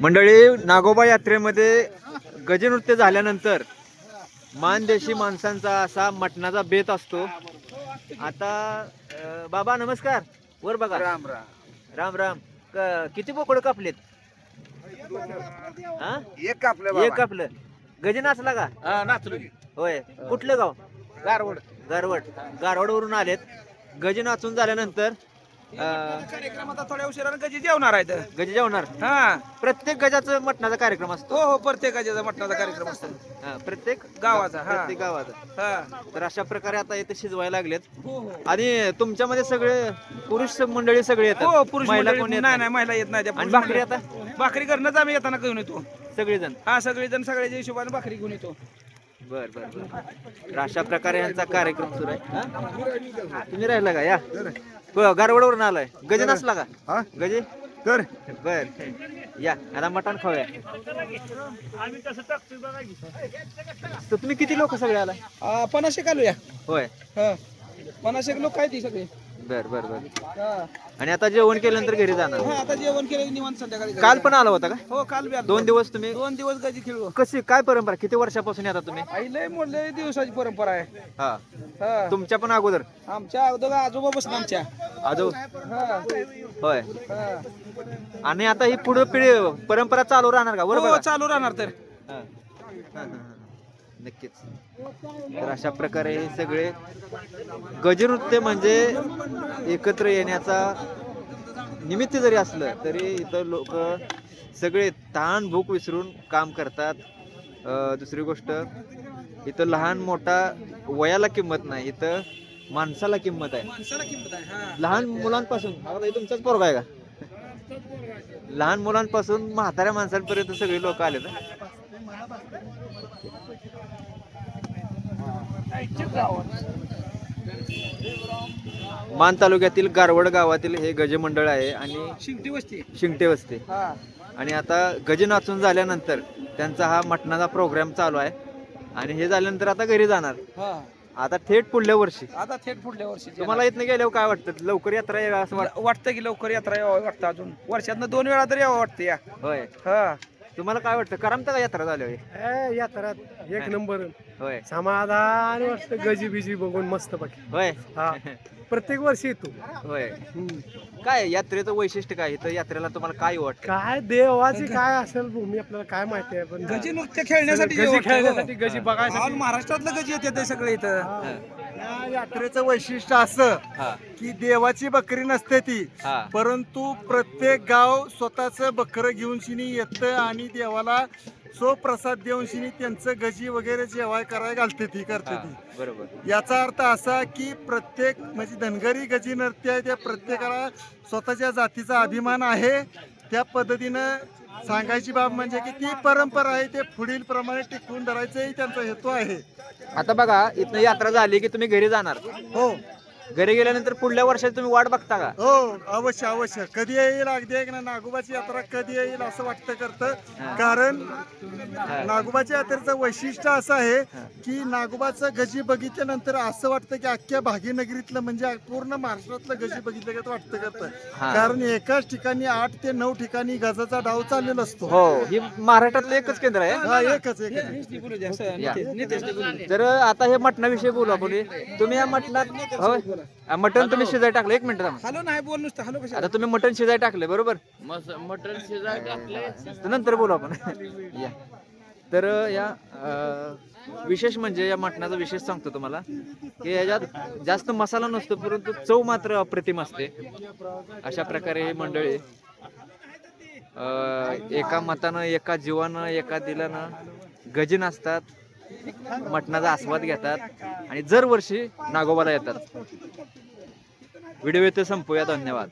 मंडळी नागोबा यात्रेमध्ये गजनृत्य झाल्यानंतर मानदेशी माणसांचा असा मटणाचा बेत असतो. आता अं, बाबा नमस्कार. वर बघा. राम राम. राम राम. क- किती बोकड कापलेत? हा? एक आपलं एक कापलं. गज नाचला का? नाचलो की. होय. कुठलं गाव? गारवड. गारवड. गारवडवरून आलेत. गज नाचून झाल्यानंतर अं, कार्यक्रम आता थोड्या उशिरानं कधी जेवणार आहेत गज जेवणार. हा. प्रत्येक गजाचं मटणाचा कार्यक्रम असतो. हो हो प्रत्येकाच्या मटणाचा कार्यक्रम असतो. हा, प्रत्येक गावाचा, हा. प्रत्येक गावाचा. हा. तर अशा प्रकारे आता इथे शिजवायला लागलेत. हो हो. आणि तुमच्यामध्ये सगळे पुरुष मंडळी सगळे येतात. हो पुरुष महिला मंडळी- कोण येत नाही नाही महिला येत नाही. त्या आणि पुरुष भाकरी मंडळी- आता? भाकरी करणंच आम्ही येताना घेऊन येतो. सगळेजण? हा सगळेजण सगळ्याच्या हिशोबाने भाकरी घेऊन येतो. बर बर बर. तर अशा प्रकारे यांचा कार्यक्रम सुरू आहे. हा? तुम्ही राहिला का? या. गारवडवरून आलाय. गजे नसला का? हा? गजे? कर. बर. या आता मटण खाऊया. तर तुम्ही किती लोक सगळे आलाय? पन्नाशे घालूया होय. हा. पन्नाशे लोक आहेत ती सगळे. बर बर बर. हा आणि आता जेवण केल्यानंतर घरी जाणार? हा, आता जेवण केलं निवांत संध्याकाळी घरी काल पण आला होता का? हो काल बी आलो. दोन दिवस तुम्ही? दोन दिवस गजी खेळलो. कशी काय परंपरा? किती वर्षापासून येता तुम्ही? आई लय दिवसाची परंपरा आहे. हा. हा. तुमच्या पण अगोदर? आमच्या अगोदर आजोबा बसत आमच्या. आजो हा. होय. हा. आणि आता ही पुढे पिढी परंपरा चालू राहणार का? बरोबर हो? चालू राहणार तर. हा. हा, हा, हा. नक्कीच. तर अशा प्रकारे हे सगळे गजनृत्य म्हणजे एकत्र येण्याचा निमित्त जरी असलं तरी इथं लोक सगळे ताण भूक विसरून काम करतात. दुसरी गोष्ट इथं लहान मोठा वयाला किंमत नाही इथं माणसाला किंमत आहे. हा. लहान मुलांपासून हे तुमचाच पोरगा आहे का? लहान मुलांपासून म्हाताऱ्या माणसांपर्यंत सगळे लोक आले मान तालुक्यातील गारवड गावातील हे गजमंडळ आहे आणि शिंगटी वस्ती. शिंगटे वस्ते. हा. आणि आता गज नाचून झाल्यानंतर त्यांचा हा मटणाचा प्रोग्राम चालू आहे. आणि हे झाल्यानंतर आता घरी जाणार. हा. आता थेट पुढल्या वर्षी. आता थेट पुढल्या वर्षी. तुम्हाला इथनं गेल्यावर काय वाटतं? लवकर यात्रा यावी असं वाटतं? वाटतं की लवकर यात्रा यावं वाटतं अजून. वर्षातनं दोन वेळा तरी यावं वाटतं या. होय. हा. तुम्हाला काय वाटतं? करमतं का यात्रा झाल्यावर यात्रात एक नंबर. होय. समाधान वाटतं गजी बिजी बघून मस्त बाकी होय. हा. प्रत्येक वर्षी येतो. होय. काय यात्रेचं वैशिष्ट्य काय? इथं यात्रेला तुम्हाला काय वाटतं? काय देवाची काय असेल भूमी आपल्याला काय माहिती आहे पण गजी नृत्य खेळण्यासाठी गजी खेळण्यासाठी. गजी बघायसाठी. ऑल महाराष्ट्रातलं गजी येते ते सगळे इथं. या यात्रेचं वैशिष्ट्य असं हा. की देवाची बकरी नसते ती हा. परंतु प्रत्येक गाव स्वतःच बकरं घेऊन शिनी येतं आणि देवाला सो प्रसाद देऊन शिनी त्यांचं गजी वगैरे जेवाय करायला घालते ती करते ती. बरोबर. याचा अर्थ असा की प्रत्येक म्हणजे धनगरी गजी नृत्य आहे त्या प्रत्येकाला स्वतःच्या जातीचा अभिमान आहे. त्या पद्धतीनं सांगायची बाब म्हणजे की ती परंपरा आहे ते पुढील प्रमाणे टिकवून धरायचंही त्यांचा हेतू आहे. आता बघा इथनं यात्रा झाली की तुम्ही घरी जाणार. हो. घरी गेल्यानंतर पुढल्या वर्षात तुम्ही वाट बघता का? हो अवश्य अवश्य. कधी येईल अगदी एक ना नागोबाची यात्रा कधी येईल असं वाटतं करतं. कारण नागोबाच्या यात्रेचं वैशिष्ट्य असं आहे की नागोबाचं गजी बघितल्यानंतर असं वाटतं की अख्ख्या भागीनगरीतलं म्हणजे पूर्ण महाराष्ट्रातलं गजी बघितलं का वाटतं करतं. कारण एकाच ठिकाणी आठ ते नऊ ठिकाणी गजाचा डाव चाललेला असतो. हो ही महाराष्ट्रातलं एकच केंद्र आहे? हा एकच द्या. तर आता हे मटणाविषयी बोलू आपण. तुम्ही या मटणात आ, मटण तुम्ही शिजाय टाकलं? एक मिनिट थांबा. हॅलो नाही बोल नुसतं. हॅलो कशा आता तुम्ही मटण शिजाय टाकले बरोबर? मटन शिजाय टाकले तर नंतर बोलू आपण. या. तर या अं, विशेष म्हणजे या मटणाचा विशेष सांगतो तुम्हाला की याच्यात जास्त मसाला नसतो परंतु चव मात्र अप्रतिम असते. अशा प्रकारे ही मंडळी अं, एका मतानं एका जीवानं एका दिलानं गजीन असतात. मटणाचा आस्वाद घेतात आणि दरवर्षी नागोबाला येतात. व्हिडिओ इथे संपूया. धन्यवाद.